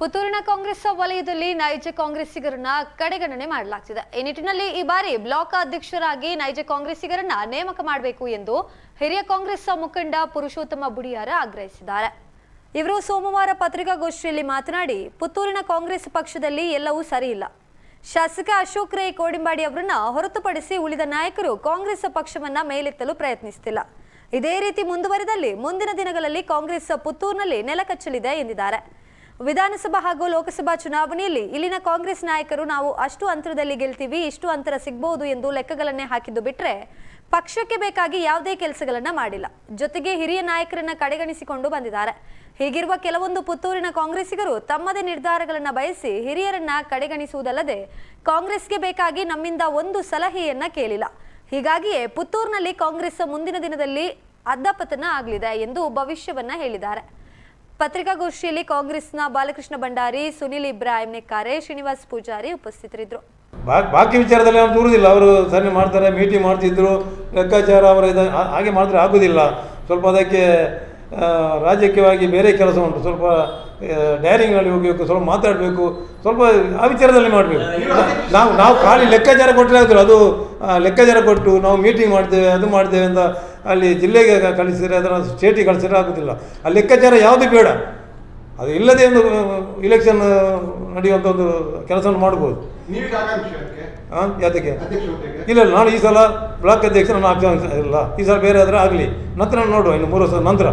ಪುತ್ತೂರಿನ ಕಾಂಗ್ರೆಸ್ ವಲಯದಲ್ಲಿ ನೈಜ ಕಾಂಗ್ರೆಸ್ಸಿಗರನ್ನ ಕಡೆಗಣನೆ ಮಾಡಲಾಗ್ತಿದೆ. ಈ ನಿಟ್ಟಿನಲ್ಲಿ ಈ ಬಾರಿ ಬ್ಲಾಕ್ ಅಧ್ಯಕ್ಷರಾಗಿ ನೈಜ ಕಾಂಗ್ರೆಸ್ಸಿಗರನ್ನ ನೇಮಕ ಮಾಡಬೇಕು ಎಂದು ಹಿರಿಯ ಕಾಂಗ್ರೆಸ್ ಮುಖಂಡ ಪುರುಷೋತ್ತಮ ಬುಡಿಯಾರ ಆಗ್ರಹಿಸಿದ್ದಾರೆ. ಇವರು ಸೋಮವಾರ ಪತ್ರಿಕಾಗೋಷ್ಠಿಯಲ್ಲಿ ಮಾತನಾಡಿ, ಪುತ್ತೂರಿನ ಕಾಂಗ್ರೆಸ್ ಪಕ್ಷದಲ್ಲಿ ಎಲ್ಲವೂ ಸರಿಯಿಲ್ಲ. ಶಾಸಕ ಅಶೋಕ್ ರೈ ಕೋಡಿಂಬಾಡಿ ಅವರನ್ನ ಹೊರತುಪಡಿಸಿ ಉಳಿದ ನಾಯಕರು ಕಾಂಗ್ರೆಸ್ ಪಕ್ಷವನ್ನ ಮೇಲೆತ್ತಲು ಪ್ರಯತ್ನಿಸುತ್ತಿಲ್ಲ. ಇದೇ ರೀತಿ ಮುಂದುವರಿದಲ್ಲಿ ಮುಂದಿನ ದಿನಗಳಲ್ಲಿ ಕಾಂಗ್ರೆಸ್ ಪುತ್ತೂರಿನಲ್ಲಿ ನೆಲಕಚ್ಚಲಿದೆ ಎಂದಿದ್ದಾರೆ. ವಿಧಾನಸಭಾ ಹಾಗೂ ಲೋಕಸಭಾ ಚುನಾವಣೆಯಲ್ಲಿ ಇಲ್ಲಿನ ಕಾಂಗ್ರೆಸ್ ನಾಯಕರು ನಾವು ಅಷ್ಟು ಅಂತರದಲ್ಲಿ ಗೆಲ್ತೀವಿ, ಇಷ್ಟು ಅಂತರ ಸಿಗಬಹುದು ಎಂದು ಲೆಕ್ಕಗಳನ್ನೇ ಹಾಕಿದ್ದು ಬಿಟ್ರೆ ಪಕ್ಷಕ್ಕೆ ಬೇಕಾಗಿ ಯಾವುದೇ ಕೆಲಸಗಳನ್ನ ಮಾಡಿಲ್ಲ. ಜೊತೆಗೆ ಹಿರಿಯ ನಾಯಕರನ್ನ ಕಡೆಗಣಿಸಿಕೊಂಡು ಬಂದಿದ್ದಾರೆ. ಹೀಗಿರುವ ಕೆಲವೊಂದು ಪುತ್ತೂರಿನ ಕಾಂಗ್ರೆಸ್ಸಿಗರು ತಮ್ಮದೇ ನಿರ್ಧಾರಗಳನ್ನ ಬಯಸಿ ಹಿರಿಯರನ್ನ ಕಡೆಗಣಿಸುವುದಲ್ಲದೆ ಕಾಂಗ್ರೆಸ್ಗೆ ಬೇಕಾಗಿ ನಮ್ಮಿಂದ ಒಂದು ಸಲಹೆಯನ್ನ ಕೇಳಿಲ್ಲ. ಹೀಗಾಗಿಯೇ ಪುತ್ತೂರಿನಲ್ಲಿ ಕಾಂಗ್ರೆಸ್ ಮುಂದಿನ ದಿನದಲ್ಲಿ ಅದ್ದಪತನ ಆಗಲಿದೆ ಎಂದು ಭವಿಷ್ಯವನ್ನ ಹೇಳಿದ್ದಾರೆ. ಪತ್ರಿಕಾಗೋಷ್ಠಿಯಲ್ಲಿ ಕಾಂಗ್ರೆಸ್ನ ಬಾಲಕೃಷ್ಣ ಭಂಡಾರಿ, ಸುನಿಲ್ ಇಬ್ರಾಹಿಂ ನೆಕ್ಕಾರೆ ಶ್ರೀನಿವಾಸ್ ಪೂಜಾರಿ ಉಪಸ್ಥಿತರಿದ್ದರು. ಬಾಕಿ ವಿಚಾರದಲ್ಲಿ ಅವ್ರು ದೂರುದಿಲ್ಲ. ಅವರು ಸನ್ನೆ ಮಾಡ್ತಾರೆ ಮೀಟಿಂಗ್ ಮಾಡ್ತಿದ್ರು. ಲೆಕ್ಕಾಚಾರ ಅವರ ಇದು ಹಾಗೆ ಮಾಡಿದ್ರೆ ಆಗೋದಿಲ್ಲ. ಸ್ವಲ್ಪ ಅದಕ್ಕೆ ರಾಜಕೀಯವಾಗಿ ಬೇರೆ ಕೆಲಸ ಉಂಟು. ಸ್ವಲ್ಪ ಡೈರಿಂಗ್ನಲ್ಲಿ ಹೋಗಬೇಕು, ಸ್ವಲ್ಪ ಮಾತಾಡಬೇಕು. ಸ್ವಲ್ಪ ಆ ವಿಚಾರದಲ್ಲಿ ಮಾಡಬೇಕು. ನಾವು ನಾವು ಖಾಲಿ ಲೆಕ್ಕಾಚಾರ ಕೊಟ್ಟರೆ ಆಗೋದಿಲ್ಲ. ಅದು ಲೆಕ್ಕಾಚಾರ ಕೊಟ್ಟು ನಾವು ಮೀಟಿಂಗ್ ಮಾಡ್ತೇವೆ, ಅದು ಮಾಡ್ತೇವೆ ಅಂತ ಅಲ್ಲಿ ಜಿಲ್ಲೆಗೆ ಕಳಿಸಿದರೆ ಅದನ್ನು ಸ್ಟೇಟಿಗೆ ಕಳಿಸಿದ್ರೆ ಆಗೋದಿಲ್ಲ. ಆ ಲೆಕ್ಕಾಚಾರ ಯಾವುದು ಬೇಡ. ಅದು ಇಲ್ಲದೆ ಒಂದು ಇಲೆಕ್ಷನ್ ನಡೆಯುವಂಥ ಒಂದು ಕೆಲಸವನ್ನು ಮಾಡ್ಬೋದು. ಹಾಂ ಯಾತಕ್ಕೆ? ಇಲ್ಲ ಇಲ್ಲ ನಾನು ಈ ಸಲ ಬ್ಲಾಕ್ ಅಧ್ಯಕ್ಷ ನಾನು ಆಕಾಂಕ್ಷ ಇಲ್ಲ. ಈ ಸಲ ಬೇರೆ ಆದರೆ ಆಗಲಿ. ನಂತರ ನೋಡುವ ಇನ್ನು ಮೂರು ವರ್ಷದ ನಂತರ.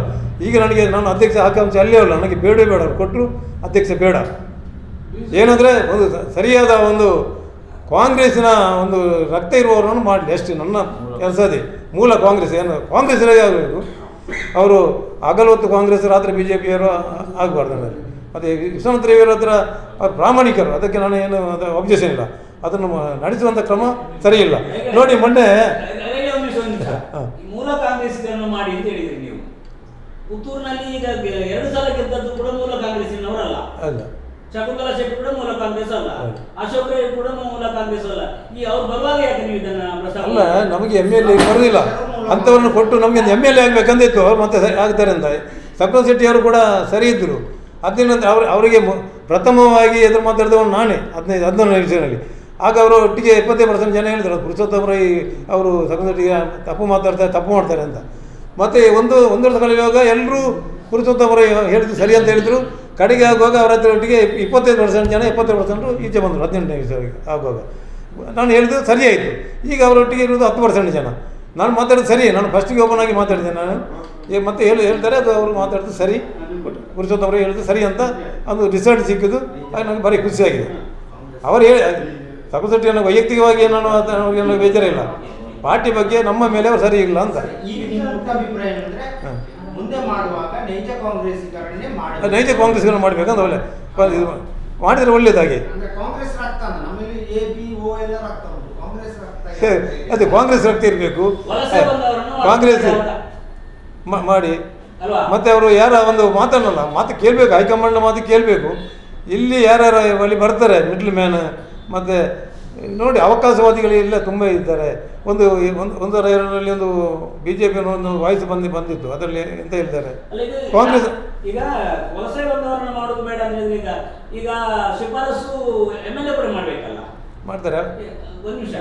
ಈಗ ನನಗೆ ನಾನು ಅಧ್ಯಕ್ಷ ಆಕಾಂಕ್ಷೆ ಅಲ್ಲೇ ಅಲ್ಲ. ನನಗೆ ಬೇಡ ಬೇಡ. ಅವ್ರು ಕೊಟ್ಟರು ಅಧ್ಯಕ್ಷ ಬೇಡ. ಏನಂದರೆ ಒಂದು ಸರಿಯಾದ ಒಂದು ಕಾಂಗ್ರೆಸ್ಸಿನ ಒಂದು ರಕ್ತ ಇರುವವರನ್ನು ಮಾಡಲಿ. ಅಷ್ಟೇ ನನ್ನ ಕೆಲಸ ಅದೇ. ಮೂಲ ಕಾಂಗ್ರೆಸ್ ಏನು? ಕಾಂಗ್ರೆಸ್ ಆಗಬೇಕು. ಅವರು ಹಗಲು ಹೊತ್ತು ಕಾಂಗ್ರೆಸ್ ರಾತ್ರಿ ಬಿ ಜೆ ಪಿಯವರು ಆಗಬಾರ್ದು ನನ್ನಲ್ಲಿ ಮತ್ತು ವಿಶ್ವನಾಥ ದೇವಿಯವರ ಹತ್ರ ಅವ್ರು ಪ್ರಾಮಾಣಿಕರು. ಅದಕ್ಕೆ ನಾನು ಏನು ಅದು ಅಬ್ಜೆಕ್ಷನ್ ಇಲ್ಲ. ಅದನ್ನು ನಡೆಸುವಂಥ ಕ್ರಮ ಸರಿಯಿಲ್ಲ. ನೋಡಿ ಮೊನ್ನೆ ಮೂಲ ಕಾಂಗ್ರೆಸ್ಸಿಗರನ್ನು ಮಾಡಿ ಅಂತ ಹೇಳಿದ್ರಿ ನೀವು. ಪುತ್ತೂರಿನಲ್ಲಿ ಈಗ ಎರಡು ಸಲ ಗೆದ್ದದ್ದು ಕೂಡ ಮೂಲ ಕಾಂಗ್ರೆಸ್ಸಿನವರಲ್ಲ. ಅಲ್ಲ. ಶಕುಂತಲಾ ಶೆಟ್ಟಿ ಕೂಡ ಮೂಲ ಕಾಂಗ್ರೆಸ್ ಅಲ್ಲ. ಅಶೋಕ್ ರೈ ಕೂಡ ಮೂಲ ಕಾಂಗ್ರೆಸ್ ಅಲ್ಲ. ಈ ಅವ್ರು ಬರುವಾಗ ಯಾಕೆ ನೀವು ಇದನ್ನ ಅಲ್ಲ ನಮಗೆ ಎಂ ಎಲ್ ಎ ಬರೋದಿಲ್ಲ. ಅಂಥವ್ರನ್ನ ಕೊಟ್ಟು ನಮಗೆ ಎಂ ಎಲ್ ಎ ಆಗಬೇಕಂದಿತ್ತು. ಮತ್ತೆ ಸರಿ ಆಗ್ತಾರೆ ಅಂತ. ಸಪ್ನ ಶೆಟ್ಟಿಯವರು ಕೂಡ ಸರಿ ಇದ್ದರು ಅದ್ರ ನಂತರ ಅವ್ರು ಅವರಿಗೆ ಪ್ರಥಮವಾಗಿ ಎದುರು ಮಾತಾಡಿದವನು ನಾನೇ ಹದಿನೈದು ಹದಿನೊಂದನೇ ವಿಷಯದಲ್ಲಿ ಆಗ ಅವರು ಒಟ್ಟಿಗೆ ಇಪ್ಪತ್ತೈದು ಪರ್ಸೆಂಟ್ ಜನ ಹೇಳಿದ್ರು. ಪುರುಷೋತ್ತಮ ರೈ ಅವರು ಸಪ್ನ ಶೆಟ್ಟಿಗೆ ತಪ್ಪು ಮಾತಾಡ್ತಾರೆ ತಪ್ಪು ಮಾಡ್ತಾರೆ ಅಂತ. ಮತ್ತೆ ಒಂದು ಒಂದು ವರ್ಷ ಕಳೆಯುವಾಗ ಎಲ್ಲರೂ ರೈ ಹೇಳಿದ್ರು ಸರಿ ಅಂತ ಹೇಳಿದರು. ಕಡೆಗೆ ಆಗುವಾಗ ಅವರ ಹತ್ರ ಒಟ್ಟಿಗೆ ಇಪ್ಪತ್ತೈದು ಪರ್ಸೆಂಟ್ ಜನ ಎಪ್ಪತ್ತೈದು ಪರ್ಸೆಂಟು ಈಚೆ ಬಂದರು ಹದಿನೆಂಟನೇ ನಿಮಿಷ ಆಗುವಾಗ. ನಾನು ಹೇಳಿದ್ದು ಸರಿ ಆಯಿತು. ಈಗ ಅವರೊಟ್ಟಿಗೆ ಇರೋದು ಹತ್ತು ಪರ್ಸೆಂಟ್ ಜನ. ನಾನು ಮಾತಾಡೋದು ಸರಿ ನಾನು ಫಸ್ಟಿಗೆ ಓಪನ್ ಆಗಿ ಮಾತಾಡಿದೆ ನಾನು. ಈಗ ಮತ್ತೆ ಹೇಳಿ ಹೇಳ್ತಾರೆ ಅದು ಅವರು ಮಾತಾಡೋದು ಸರಿ. ಪುರುಷೋತ್ತಮರು ಹೇಳಿದ್ದು ಸರಿ ಅಂತ ಒಂದು ರಿಸಲ್ಟ್ ಸಿಕ್ಕಿದ್ದು ಆಗ ನನಗೆ ಭಾರಿ ಖುಷಿಯಾಗಿದೆ. ಅವರು ಹೇಳಿ ಸಬಸಟಿಯನ್ನು ವೈಯಕ್ತಿಕವಾಗಿ ನಾನು ನನಗೆ ಬೇಜಾರಿಲ್ಲ. ಪಾರ್ಟಿ ಬಗ್ಗೆ ನಮ್ಮ ಮೇಲೆ ಅವರು ಸರಿ ಇಲ್ಲ ಅಂತ. ಹ. ಮುಂದೆ ಮಾಡುವಾಗ ನೈಜ ಕಾಂಗ್ರೆಸ್ ಮಾಡಿ ನೈಜ ಕಾಂಗ್ರೆಸ್ಗಳನ್ನು ಮಾಡಬೇಕಂತ ಒಳ್ಳೆ ಇದು ಮಾಡಿದರೆ ಒಳ್ಳೇದಾಗಿ. ಅಂದ್ರೆ ಕಾಂಗ್ರೆಸ್ ರಕ್ತ ನಮ್ಮಲ್ಲಿ ಎ ಬಿ ಓ ಎಲ್ಲ ರಕ್ತ ಉಂಟು. ಕಾಂಗ್ರೆಸ್ ರಕ್ತ ಹೇ, ಅದೇ ಕಾಂಗ್ರೆಸ್ ರಕ್ತ ಇರಬೇಕು. ಕಾಂಗ್ರೆಸ್ ಮ- ಮಾಡಿ. ಅಲ್ವಾ? ಮತ್ತೆ ಅವರು ಯಾರ ಒಂದು ಮಾತನ್ನಲ್ಲ ಮಾತು ಕೇಳಬೇಕು ಹೈಕಮಾಂಡ್ನ ಮಾತು ಕೇಳಬೇಕು. ಇಲ್ಲಿ ಯಾರ್ಯಾರ ಅಲ್ಲಿ ಬರ್ತಾರೆ ಮಿಡ್ಲ್ ಮ್ಯಾನ್ ಮತ್ತು ನೋಡಿ ಅವಕಾಶವಾದಿಗಳು ಇಲ್ಲ ತುಂಬ ಇದ್ದಾರೆ. ಒಂದು ಒಂದು ಒಂದರ ಎರಡರಲ್ಲಿ ಒಂದು ಬಿ ಜೆ ಪಿ ಒಂದು ವಾಯ್ಸ್ ಬಂದು ಬಂದಿತ್ತು ಅದರಲ್ಲಿ ಎಂತ ಇದ್ದಾರೆ ಕಾಂಗ್ರೆಸ್ ಈಗ ವಲಸೆ ಬಂದವರನ್ನು ಮಾಡೋದು ಬೇಡ ಈಗ ಈಗ ಶಿಫಾರಸು ಎಂ ಎಲ್ ಎ ಕೂಡ ಮಾಡ್ಬೇಕಲ್ಲ? ಮಾಡ್ತಾರೆ? ಒಂದು ನಿಮಿಷ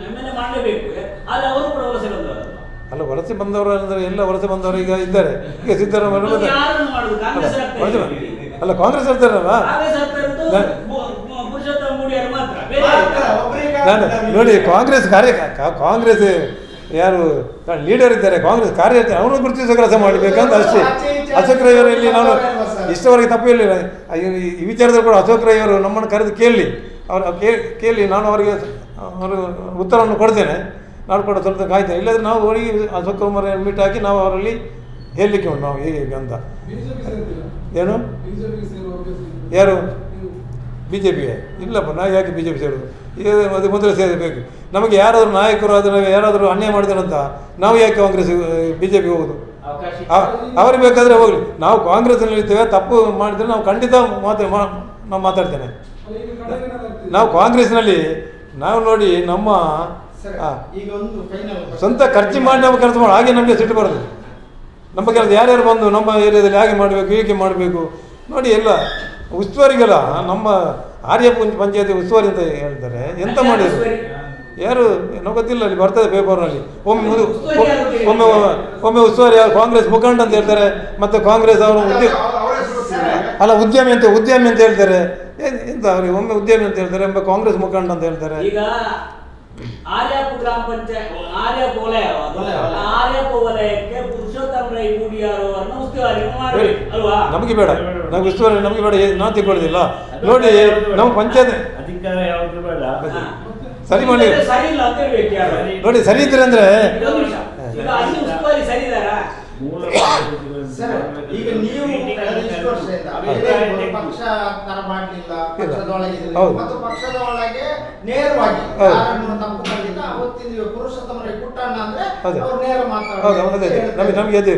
ಎಂ ಎಲ್ ಎ ಮಾಡಲೇಬೇಕು ಆದ್ರೆ ಅವರು ಕೂಡ ವಲಸೆ ಬಂದವರಲ್ಲ. ಅಲ್ಲ ವಲಸೆ ಬಂದವರು ಅಂದರೆ ಎಲ್ಲ ವಲಸೆ ಬಂದವರು ಈಗ ಇದ್ದಾರೆ. ಈಗ ಸಿದ್ದರಾಮಯ್ಯ ಅಲ್ಲ, ಕಾಂಗ್ರೆಸ್ ಇರ್ತಾರಲ್ಲ ಕಾಂಗ್ರೆಸ್ ಆಗ್ತಾ ಇರೋದು ನಾನು- ಮು- ಮು- ಪುರುಷೋತ್ತಮ ಮೂಡಿಯರು ಮಾತ್ರ ಬೇರೆ ಮಾತ್ರ ಒಬ್ರಿಗೆ ನಾನು ನೋಡಿ ಕಾಂಗ್ರೆಸ್ ಕಾರ್ಯ ಕಾಂಗ್ರೆಸ್ ಯಾರು ಲೀಡರ್ ಇದ್ದಾರೆ ಕಾಂಗ್ರೆಸ್ ಕಾರ್ಯಕರ್ತ ಅವರು ಗುರುತಿಸೋ ಕೆಲಸ ಮಾಡಬೇಕಂತ ಅಷ್ಟೇ. ಅಶೋಕ್ ರೈವರಲ್ಲಿ ಇಲ್ಲಿ ನಾನು ಇಷ್ಟವರೆಗೆ ತಪ್ಪು ಹೇಳಿಲ್ಲ. ಈ- ವಿಚಾರದಲ್ಲಿ ಕೂಡ ಅಶೋಕ್ ರೈವರು ನಮ್ಮನ್ನು ಕರೆದು ಕೇಳಿ. ಅವರು ಕೇಳಿ ನಾನು ಅವರಿಗೆ ಅವರು ಉತ್ತರವನ್ನು ಕೊಡ್ತೇನೆ. ನಾನು ಕೂಡ ಸ್ವಲ್ಪ ಕಾಯ್ತೇನೆ. ಇಲ್ಲದ್ರೆ ನಾವು ಅವರಿಗೆ ಅಶೋಕ್ ಕುಮಾರ್ ಮೀಟ್ ಹಾಕಿ ನಾವು ಅವರಲ್ಲಿ ಹೇಳಲಿಕ್ಕೆ ಉಂಟು ನಾವು ಹೇಗೆ ಹೀಗೆ ಅಂತ ಏನು? ಯಾರು? ಬಿ ಜೆ ಪಿಗೆ ಇಲ್ಲಪ್ಪ ನಾವು ಯಾಕೆ ಬಿ ಜೆ ಪಿ ಸೇರೋದು ಅದು ಮೊದಲು ಸೇರಬೇಕು ನಮಗೆ ಯಾರಾದರೂ ನಾಯಕರು ಅದನ್ನು ಯಾರಾದರೂ ಅನ್ಯಾಯ ಮಾಡಿದಾರಂತ ನಾವು ಯಾಕೆ ಕಾಂಗ್ರೆಸ್ ಬಿ ಜೆ ಪಿ ಹೋಗೋದು ಅವ್ರಿಗೆ ಬೇಕಾದರೆ ಹೋಗಲಿ. ನಾವು ಕಾಂಗ್ರೆಸ್ನಲ್ಲಿ ಇರ್ತೇವೆ ತಪ್ಪು ಮಾಡಿದರೆ ನಾವು ಖಂಡಿತ ಮಾತು ಮಾ- ನಾವು ಮಾತಾಡ್ತೇನೆ. ನಾವು ಕಾಂಗ್ರೆಸ್ನಲ್ಲಿ ನಾವು ನೋಡಿ ನಮ್ಮ ಸ್ವಂತ ಖರ್ಚು ಮಾಡಿ ನಾವು ಕೆಲಸ ಮಾಡಿ ಹಾಗೆ ನಮಗೆ ಸಿಟ್ಟು ಬರೋದು ನಮ್ಮ ಕೆಲಸ ಯಾರ್ಯಾರು ಬಂದು ನಮ್ಮ ಏರಿಯಾದಲ್ಲಿ ಹಾಗೆ ಮಾಡಬೇಕು ಹೀಗೆ ಮಾಡಬೇಕು. ನೋಡಿ ಎಲ್ಲ ಉಸ್ತುವಾರಿಗೆಲ್ಲ ನಮ್ಮ ಆರ್ಯ ಪಂಚ ಪಂಚಾಯತಿ ಉಸ್ತುವಾರಿ ಅಂತ ಹೇಳ್ತಾರೆ. ಎಂತ ಮಾಡಿದ್ರು? ಯಾರು? ಏನೋ ಗೊತ್ತಿಲ್ಲ ಅಲ್ಲಿ ಬರ್ತದೆ ಪೇಪರ್ನಲ್ಲಿ ಒಮ್ಮೆ? ಒಮ್ಮೆ ಒಮ್ಮೆ ಉಸ್ತುವಾರಿ ಯಾರು? ಕಾಂಗ್ರೆಸ್ ಮುಖಂಡ ಅಂತ ಹೇಳ್ತಾರೆ. ಮತ್ತೆ ಕಾಂಗ್ರೆಸ್ ಅವರು ಉದ್ಯಮ ಅಲ್ಲ ಉದ್ಯಮಿ ಅಂತ ಉದ್ಯಮಿ ಅಂತ ಹೇಳ್ತಾರೆ. ಎಂತ ಅವ್ರಿಗೆ ಒಮ್ಮೆ ಉದ್ಯಮಿ ಅಂತ ಹೇಳ್ತಾರೆ ಒಮ್ಮೆ ಕಾಂಗ್ರೆಸ್ ಮುಖಂಡ ಅಂತ ಹೇಳ್ತಾರೆ. ಈಗ ಆರ್ಯಾಪು ಗ್ರಾಮ ಪಂಚಾಯತ್ ಆರ್ಯಾಪು ವಲಯ ಅದು. ವಲಯ, ವಲಯ. ಆರ್ಯಾಪು ವಲಯಕ್ಕೆ ಪುರುಷೋತ್ತಮ ರೈ ಮೂಡಿಯಾರು ಅನ್ನೋ ಉಸ್ತುವಾರಿ ಅಲ್ವಾ? ನಮಗೆ ಬೇಡ. ನಮ್ಗೆ ಉಸ್ತುವಾರಿ ನಮಗೆ ಬೇಡ ನಾವು ತಿಳ್ಕೊಳ್ಳೋದಿಲ್ಲ. ನೋಡಿ ನಮ್ಮ ಪಂಚಾಯತ್ ಅಧಿಕಾರ ಬೇಡ? ಸರಿ ಮಾಡಿ. ಸರಿ ಇಲ್ಲ ಅಂತ ಹೇಳ್ಬೇಕು ನೋಡಿ ಸರಿ ಇದ್ರೆ ಅಂದ್ರೆ ನೀವು ನಮಗೆ ಅದೇ.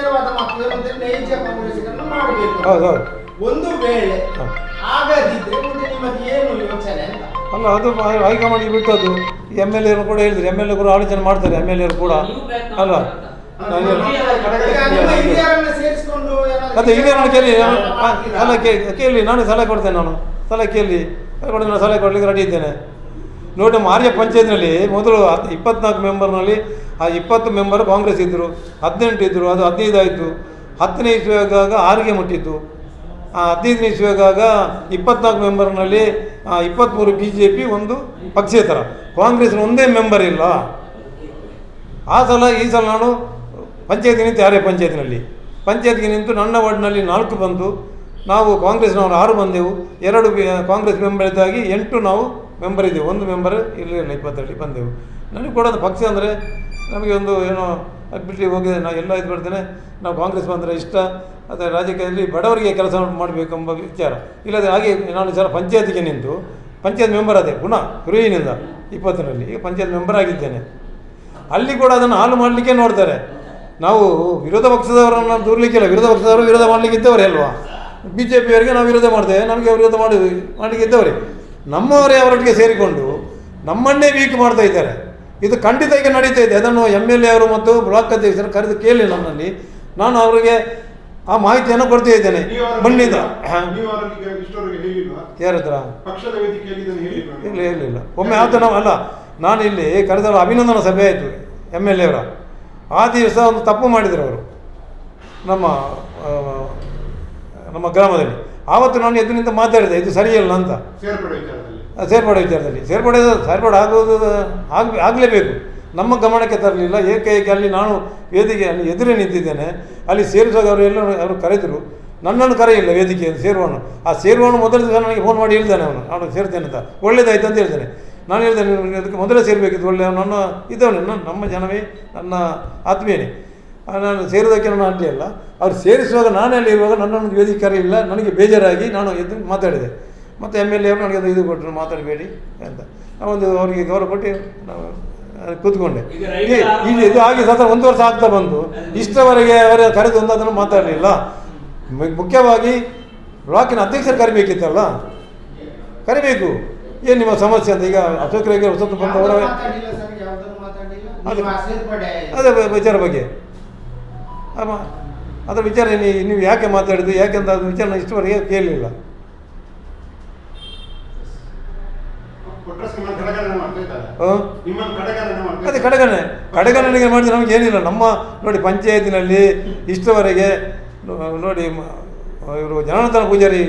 ನೇರವಾದ ಮಾತು ಏನಂದ್ರೆ ನೈಜ ಕಾಂಗ್ರೆಸ್ಗಳನ್ನು ಮಾಡಬೇಕು. ಹೌದು ಹೌದು. ಒಂದು ವೇಳೆ. ಆಗದಿದ್ರೆ ಮುಂದೆ ನಿಮ್ಮದು ಏನು ಯೋಚನೆ ಅಂತ? ಅಲ್ಲ ಅದು ಹೈಕಮಾಂಡ್ಗೆ ಬಿಟ್ಟದ್ದು ಎಂ ಎಲ್ ಎರು ಕೂಡ ಹೇಳಿದ್ರು. ಎಂ ಎಲ್ ಎ ಕೂಡ ಆಲೋಚನೆ ಮಾಡ್ತಾರೆ. ಎಂ ಎಲ್ ಎರು ಕೂಡ. ಅಲ್ಲ ಅದೇ ಅಲ್ವಾ? ನಾನು ಮತ್ತೆ ಕೇಳಿ. ನಾನು ಮಾಡ್ತೀರಾ? ಸಲಹೆ ಕೇ- ಕೇಳಿ ನಾನು ಸಲಹೆ ಕೊಡ್ತೇನೆ ನಾನು. ಸಲಹೆ ಕೇಳಿ. ಕೊಡಿ ನಾನು ಸಲಹೆ ಕೊಡ್ಲಿಕ್ಕೆ ರೆಡಿ ಇದ್ದೇನೆ. ನೋಡಿ ಮಾರ್ಯ ಪಂಚಾಯತ್ನಲ್ಲಿ ಮೊದಲು ಇಪ್ಪತ್ನಾಲ್ಕು ಮೆಂಬರ್ನಲ್ಲಿ, ಆ ಇಪ್ಪತ್ತು ಮೆಂಬರ್ ಕಾಂಗ್ರೆಸ್ ಇದ್ದರು ಹದಿನೆಂಟು ಇದ್ದರು ಅದು ಹದಿನೈದು ಆಯಿತು ಹತ್ತನೇ ಇಸ್ವಿಯಾಗ ಆರಿಗೆ ಮುಟ್ಟಿತ್ತು. ಆ ಹದಿನೈದನೇ ಇಸ್ವಿಯಾಗ ಇಪ್ಪತ್ನಾಲ್ಕು ಮೆಂಬರ್ನಲ್ಲಿ ಇಪ್ಪತ್ತ್ಮೂರು ಬಿ ಜೆ ಪಿ ಒಂದು ಪಕ್ಷೇತರ. ಕಾಂಗ್ರೆಸ್ನ ಒಂದೇ ಮೆಂಬರ್ ಇಲ್ಲ. ಆ ಸಲ, ಈ ಸಲ ನಾನು ಪಂಚಾಯತಿ ನಿಂತು ಆರ್ಯ ಪಂಚಾಯತ್ನಲ್ಲಿ. ಪಂಚಾಯತ್ಗೆ ನಿಂತು ನನ್ನ ವಾರ್ಡ್ನಲ್ಲಿ ನಾಲ್ಕು ಬಂದು ನಾವು ಕಾಂಗ್ರೆಸ್ನವರು ಆರು ಬಂದೆವು. ಎರಡು ಕಾಂಗ್ರೆಸ್ ಮೆಂಬರ್ ಇದ್ದಾಗಿ ಎಂಟು ನಾವು ಮೆಂಬರ್ ಇದೆ, ಒಂದು ಮೆಂಬರ್ ಇರಲಿಲ್ಲ ಇಪ್ಪತ್ತರಲ್ಲಿ ಬಂದೆವು. ನನಗೆ ಕೊಡೋದು ಪಕ್ಷ ಅಂದರೆ ನಮಗೆ ಒಂದು ಏನೋ ಅದು ಬಿಟ್ಟು ಹೋಗಿದೆ ನಾನು ಎಲ್ಲ ಇದು ಮಾಡ್ತೇನೆ, ನಾವು ಕಾಂಗ್ರೆಸ್ ಬಂದರೆ ಇಷ್ಟ ಅಥವಾ ರಾಜಕೀಯದಲ್ಲಿ ಬಡವರಿಗೆ ಕೆಲಸ ಮಾಡಬೇಕೆಂಬ ವಿಚಾರ. ಇಲ್ಲದೆ ಹಾಗೆ ನಾನು ಸಲ ಪಂಚಾಯತಿಗೆ ನಿಂತು, ಪಂಚಾಯತ್ ಮೆಂಬರ್ ಅದೇ, ಪುನಃ ಹುರುವಿನಿಂದ ಇಪ್ಪತ್ತರಲ್ಲಿ, ಈಗ ಪಂಚಾಯತ್ ಮೆಂಬರ್ ಆಗಿದ್ದೇನೆ. ಅಲ್ಲಿ ಕೂಡ ಅದನ್ನು ಹಾಳು ಮಾಡಲಿಕ್ಕೆ ನೋಡ್ತಾರೆ. ನಾವು ವಿರೋಧ ಪಕ್ಷದವರನ್ನು ದೂರಲಿಕ್ಕಿಲ್ಲ, ವಿರೋಧ ಪಕ್ಷದವರು ವಿರೋಧ ಮಾಡಲಿಕ್ಕೆ ಇದ್ದವರೇ ಅಲ್ವಾ? ಬಿ ಜೆ ಪಿಯವರಿಗೆ ನಾವು ವಿರೋಧ ಮಾಡ್ತೇವೆ, ನಮಗೆ ವಿರೋಧ ಮಾಡಿ ಮಾಡಲಿಕ್ಕೆ ಇದ್ದವರೇ ನಮ್ಮವರೇ ಅವರೊಟ್ಟಿಗೆ ಸೇರಿಕೊಂಡು ನಮ್ಮನ್ನೇ ವೀಕ್ ಮಾಡ್ತಾ ಇದ್ದಾರೆ. ಇದು ಖಂಡಿತ ಈಗ ನಡೀತಾ ಇದೆ. ಅದನ್ನು ಎಂ ಎಲ್ ಎ ಅವರು ಮತ್ತು ಬ್ಲಾಕ್ ಅಧ್ಯಕ್ಷರು ಕರೆದು ಕೇಳಿ ನನ್ನಲ್ಲಿ ನಾನು ಅವರಿಗೆ ಆ ಮಾಹಿತಿಯನ್ನು ಕೊಡ್ತಾ ಇದ್ದೇನೆ. ಬಂದಿದ್ದ ಅವರಲ್ಲಿ ಹಾಂ. ನೀವು ಅವರಲ್ಲಿ ಈಗ ಇಷ್ಟವರೆಗೆ ಹೇಳಿಲ್ವಾ? ಯಾರ ಹತ್ರ ಪಕ್ಷದ ವೇದಿಕೆಯಲ್ಲಿ ಇದನ್ನು ಇಲ್ಲ ಇರಲಿಲ್ಲ ಒಮ್ಮೆ ಆತ ನಾವು ಅಲ್ಲ ನಾನು ಇಲ್ಲಿ ಕರೆದ ಅಭಿನಂದನಾ ಸಭೆ ಆಯಿತು ಎಂ ಎಲ್ ಎವರ ಆ ದಿವಸ ಒಂದು ತಪ್ಪು ಮಾಡಿದರು ಅವರು. ನಮ್ಮ ನಮ್ಮ ಗ್ರಾಮದಲ್ಲಿ. ಆವತ್ತು ನಾನು ಎದ್ದು ನಿಂತು ಮಾತಾಡಿದೆ ಇದು ಸರಿಯಲ್ಲ ಅಂತ. ಸೇರ್ಪಡೆ ವಿಚಾರದಲ್ಲಿ. ಸೇರ್ಪಡೆ ವಿಚಾರದಲ್ಲಿ. ಸೇರ್ಪಡೆ ಸೇರ್ಪಡೆ ಆಗುವುದು ಆಗ ಆಗಲೇಬೇಕು. ನಮ್ಮ ಗಮನಕ್ಕೆ ತರಲಿಲ್ಲ. ಏಕೈಕ ಅಲ್ಲಿ ನಾನು ವೇದಿಕೆ ಅಲ್ಲಿ ಎದುರೇ ನಿಂತಿದ್ದೇನೆ. ಅಲ್ಲಿ ಸೇರಿಸುವಾಗ ಅವರು ಎಲ್ಲ ಅವರು ಕರೆದರು ನನ್ನನ್ನು ಕರೆಯಿಲ್ಲ ವೇದಿಕೆಯಲ್ಲಿ ಸೇರುವನು ಆ ಸೇರುವನು ಮೊದಲ ದಿವಸ ನನಗೆ ಫೋನ್ ಮಾಡಿ ಹೇಳ್ತಾನೆ ಅವನು. ಅವನು ಸೇರ್ತೇನೆ ಅಂತ. ಒಳ್ಳೇದಾಯ್ತು ಅಂತ ಹೇಳ್ತಾನೆ ನಾನು ಹೇಳ್ತೇನೆ ಅದಕ್ಕೆ ಮೊದಲೇ ಸೇರಬೇಕಿತ್ತು. ಒಳ್ಳೆ ನನ್ನ ಇದ್ದವನು. ನನ್ನ ನಮ್ಮ ಜನವೇ ನನ್ನ ಆತ್ಮೀಯನೇ. ನಾನು ಸೇರೋದಕ್ಕೆ ನಾನು ಅಡ್ಡಿಯಲ್ಲ ಅವ್ರು ಸೇರಿಸುವಾಗ ನಾನೇ ಅಲ್ಲಿ ಇರುವಾಗ ನನ್ನನ್ನು ವೇದಿಕೆ ಇಲ್ಲ. ನನಗೆ ಬೇಜಾರಾಗಿ ನಾನು ಎದ್ದು ಮಾತಾಡಿದೆ. ಮತ್ತು ಎಂ ಎಲ್ ಎ ಅವರು ನನಗೆ ಅದು ಇದು ಕೊಟ್ಟರು ಮಾತಾಡಬೇಡಿ ಅಂತ. ನಾವೊಂದು ಅವರಿಗೆ ಗೌರವ ಕೊಟ್ಟು ನಾವು ಕೂತ್ಕೊಂಡೆ. ಈಗ ಇದು ಆಗಿ ಸತ ಒಂದು ವರ್ಷ ಆಗ್ತಾ ಬಂದು ಇಷ್ಟವರೆಗೆ ಅವರ ಕರೆದು ಒಂದು ಅದನ್ನು ಮಾತಾಡಲಿಲ್ಲ. ಮುಖ್ಯವಾಗಿ ಬ್ಲಾಕಿನ ಅಧ್ಯಕ್ಷರು ಕರಿಬೇಕಿತ್ತಲ್ಲ? ಕರಿಬೇಕು. ಏನು ನಿಮ್ಮ ಸಮಸ್ಯೆ ಅಂತ ಈಗ ಅಶೋಕರಿಗೆ ಹೊಸತು ಬಂದವರ? ಅದೇ ವಿಚಾರ ಬಗ್ಗೆ. ಆಮ ಅದರ ವಿಚಾರ ನೀ- ನೀವು ಯಾಕೆ ಮಾತಾಡಿದ್ರಿ? ಯಾಕೆ ಅಂತ ಅದು ವಿಚಾರ ನಾನು ಇಷ್ಟವರೆಗೆ ಕೇಳಲಿಲ್ಲ ಅದೇ ಕಡೆಗಣೆ ಕಡೆಗಣನೆ ಕಡೆಗಣನೆಗೆ ಮಾಡಿದ್ರೆ ನಮ್ಗೆ ಏನಿಲ್ಲ. ನಮ್ಮ ನೋಡಿ ಪಂಚಾಯತಿನಲ್ಲಿ ಇಷ್ಟವರೆಗೆ ನೋಡಿ ಇವರು ಜನಾರ್ದನ ಪೂಜಾರಿ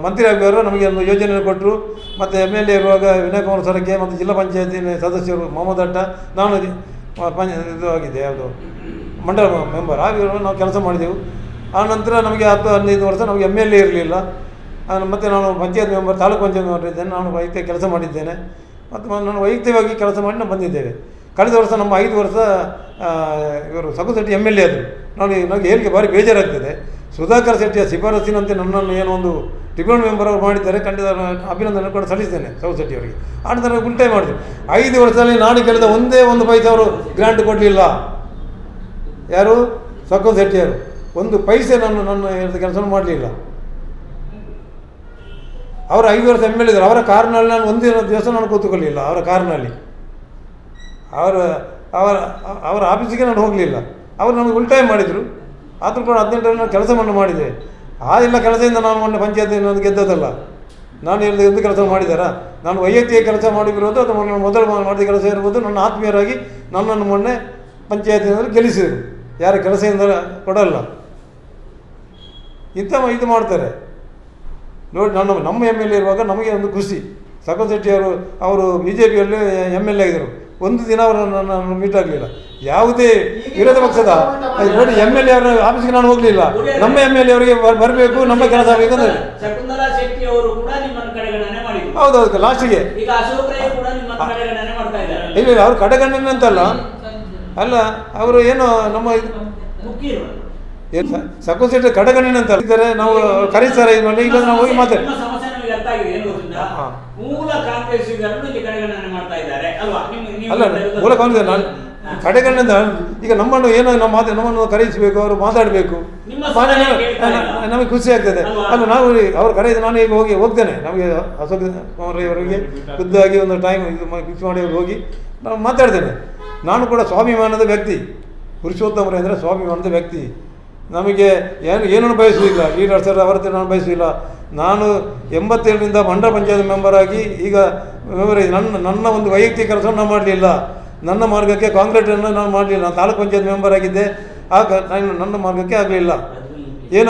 ಮಂತ್ರಿ ಆಗಿರೋ ನಮಗೆ ಒಂದು ಯೋಜನೆ ಕೊಟ್ಟರು. ಮತ್ತು ಎಂ ಎಲ್ ಎ ಇರುವಾಗ ವಿನಯ್ ಕುಮಾರ್ ಸರಕ್ಕೆ ಮತ್ತು ಜಿಲ್ಲಾ ಪಂಚಾಯತಿನ ಸದಸ್ಯರು ಮೊಹಮ್ಮದ್ ಅಟ್ಟ. ನಾನು ಇದು ಆಗಿದೆ ಯಾವುದು? ಮಂಡಲ ಮೆಂಬರ್. ಆಗಿರೋ ನಾವು ಕೆಲಸ ಮಾಡಿದೆವು. ಆ ನಂತರ ನಮಗೆ ಹತ್ತು, ಹದಿನೈದು ವರ್ಷ ನಮಗೆ ಎಂ ಎಲ್ ಎ ಇರಲಿಲ್ಲ. ಮತ್ತು ನಾನು ಪಂಚಾಯತ್ ಮೆಂಬರ್, ತಾಲೂಕು ಪಂಚಾಯತ್ ಮೆಂಬರ್ ಇದ್ದೇನೆ. ನಾನು ವೈಯಕ್ತಿಕ ಕೆಲಸ ಮಾಡಿದ್ದೇನೆ. ಮತ್ತು ನಾನು ವೈಯಕ್ತಿಕವಾಗಿ ಕೆಲಸ ಮಾಡಿ ನಾವು ಬಂದಿದ್ದೇವೆ. ಕಳೆದ ವರ್ಷ ನಮ್ಮ ಐದು ವರ್ಷ ಇವರು ಸಗು ಶೆಟ್ಟಿ ಎಂ ಎಲ್ ಎ ಆದರು. ನಾನು ನನಗೆ ಹೇಳಿಕೆ ಭಾರಿ ಬೇಜಾರಾಗ್ತದೆ. ಸುಧಾಕರ್ ಶೆಟ್ಟಿಯ ಶಿಫಾರಸ್ಸಿನಂತೆ ನನ್ನನ್ನು ಏನೋ ಒಂದು ಟ್ರಿಬ್ಯುನಲ್ ಮೆಂಬರ್ ಅವರು ಮಾಡಿದ್ದಾರೆ. ಖಂಡಿತ ಅಭಿನಂದನೆ ಕೂಡ ಸಲ್ಲಿಸ್ತೇನೆ ಸಗು ಶೆಟ್ಟಿ ಅವರಿಗೆ. ಆ ನಂತರ ಉಲ್ಟೆ ಮಾಡಿದ್ರು. ಐದು ವರ್ಷದಲ್ಲಿ ನಾನು ಕೇಳಿದ ಒಂದೇ ಒಂದು ಪೈಸೆ ಅವರು ಗ್ರ್ಯಾಂಟ್ ಕೊಡಲಿಲ್ಲ. ಯಾರು? ಸಕ್ಕು ಶೆಟ್ಟಿಯವರು ಒಂದು ಪೈಸೆ ನಾನು ನನ್ನ ಕೆಲಸ ಮಾಡಲಿಲ್ಲ. ಅವರು ಐದು ವರ್ಷ ಎಂ ಎಲ್ ಇದ್ದಾರೆ. ಅವರ ಕಾರ್ನಲ್ಲಿ ನಾನು ಒಂದಿನ ದಿವಸ ನಾನು ಕೂತ್ಕೊಳ್ಳಿಲ್ಲ ಅವರ ಕಾರ್ನಲ್ಲಿ. ಅವರ ಅವರ ಅವರ ಆಫೀಸಿಗೆ ನಾನು ಹೋಗಲಿಲ್ಲ. ಅವರು ನನಗೆ ಉಲ್ಟಾಯ ಮಾಡಿದರು. ಆದರೂ ಕೂಡ ಹದಿನೆಂಟರಲ್ಲಿ ನಾನು ಕೆಲಸವನ್ನು ಮಾಡಿದೆ. ಆ ಎಲ್ಲ ಕೆಲಸದಿಂದ ನಾನು ಮೊನ್ನೆ ಪಂಚಾಯತ್ ನಾನು ಗೆದ್ದದಲ್ಲ ನಾನು ಹೇಳಿದ ಎಂದು ಕೆಲಸ ಮಾಡಿದಾರ? ನಾನು ವೈಯಕ್ತಿಕ ಕೆಲಸ ಮಾಡಿರೋದು ಅಥವಾ ಮೊದಲು ಮಾಡಿದ ಕೆಲಸ ಇರ್ಬೋದು ನನ್ನ ಆತ್ಮೀಯರಾಗಿ ನನ್ನನ್ನು ಮೊನ್ನೆ ಪಂಚಾಯತಿನಲ್ಲಿ ಗೆಲ್ಲಿಸಿದರು. ಯಾರ ಕೆಲಸದಿಂದ ಕೊಡಲ್ಲ. ಇಂಥ ಇದು ಮಾಡ್ತಾರೆ. ನೋಡಿ ನಾನು ನಮ್ಮ ಎಂ ಎಲ್ ಎ ಇರುವಾಗ ನಮಗೆ ಒಂದು ಖುಷಿ. ಸಕಲ್ ಶೆಟ್ಟಿ ಅವರು ಅವರು ಬಿ ಜೆ ಪಿಯಲ್ಲಿ ಎಂ ಎಲ್ ಎ ಆಗಿದ್ದರು. ಒಂದು ದಿನ ಅವರು ನನ್ನನ್ನು ಮೀಟ್ ಆಗಲಿಲ್ಲ. ಯಾವುದೇ ವಿರೋಧ ಪಕ್ಷದ ನೋಡಿ ಎಂ ಎಲ್ ಎ ಅವರ ಆಫೀಸ್ಗೆ ನಾನು ಹೋಗಲಿಲ್ಲ. ನಮ್ಮ ಎಂ ಎಲ್ ಎ ಅವರಿಗೆ ಬರಬೇಕು ನಮ್ಮ ಕೆಲಸ ಆಗಬೇಕು ಅಂದರೆ ಹೌದೌದು ಲಾಸ್ಟಿಗೆ. ಇಲ್ಲ ಇಲ್ಲ ಅವ್ರು ಕಡೆಗಣ್ಣೆ ಅಂತಲ್ಲ. ಅಲ್ಲ ಅವರು ಏನು ನಮ್ಮ ಸಕೋಸಿಟ್ ಕಡಗಣ್ಣ ಅಂತ ಇದ್ದಾರೆ ನಾವು ಕರೀತಾರೆ ಇದ್ರಲ್ಲಿ ಇಲ್ಲ ನಾವು ಹೋಗಿ ಮಾತಾಡಿ ಅಲ್ಲ ಮೂಲ ಕಾಂಗ್ರೆಸ್ ನಾನು ಕಡೆಗಣ್ಣಿಂದ ಈಗ ನಮ್ಮನ್ನು ಏನೋ ನಮ್ಮ ಮಾತು ನಮ್ಮನ್ನು ಕರೆಯಿಸಬೇಕು ಅವರು ಮಾತಾಡಬೇಕು. ನಮಗೆ ಖುಷಿ ಆಗ್ತದೆ. ಅಲ್ಲ ನಾವು ಅವ್ರ ಕಡೆ ನಾನು ಈಗ ಹೋಗಿ ಹೋಗ್ತೇನೆ. ನಮಗೆ ಅಶೋಕ್ ಅವರಿಗೆ ಖುದ್ದಾಗಿ ಒಂದು ಟೈಮ್ ಇದು ಫಿಕ್ಸ್ ಮಾಡಿ ಅವ್ರು ಹೋಗಿ ನಾವು ಮಾತಾಡ್ತೇನೆ. ನಾನು ಕೂಡ ಸ್ವಾಭಿಮಾನದ ವ್ಯಕ್ತಿ. ಪುರುಷೋತ್ತಮರು ಅಂದರೆ ಸ್ವಾಭಿಮಾನದ ವ್ಯಕ್ತಿ. ನಮಗೆ ಏನು, ಏನನ್ನು ಬಯಸುವುದಿಲ್ಲ. ಲೀಡರ್ ಸರ್ ಅವರ ನಾನು ಬಯಸುವುದಿಲ್ಲ. ನಾನು ಎಂಬತ್ತೇಳರಿಂದ ಮಂಡಲ ಪಂಚಾಯತ್ ಮೆಂಬರ್ ಆಗಿ ಈಗ ಮೆಂಬರ್ ನನ್ನ ನನ್ನ ಒಂದು ವೈಯಕ್ತಿಕ ಕೆಲಸವನ್ನು ನಾನು ಮಾಡಲಿಲ್ಲ. ನನ್ನ ಮಾರ್ಗಕ್ಕೆ ಕಾಂಕ್ರೀಟನ್ನು ನಾನು ಮಾಡಲಿಲ್ಲ. ನಾನು ತಾಲೂಕು ಪಂಚಾಯತ್ ಮೆಂಬರ್ ಆಗಿದ್ದೆ. ಆಗ ನಾನು ನನ್ನ ಮಾರ್ಗಕ್ಕೆ ಆಗಲಿಲ್ಲ.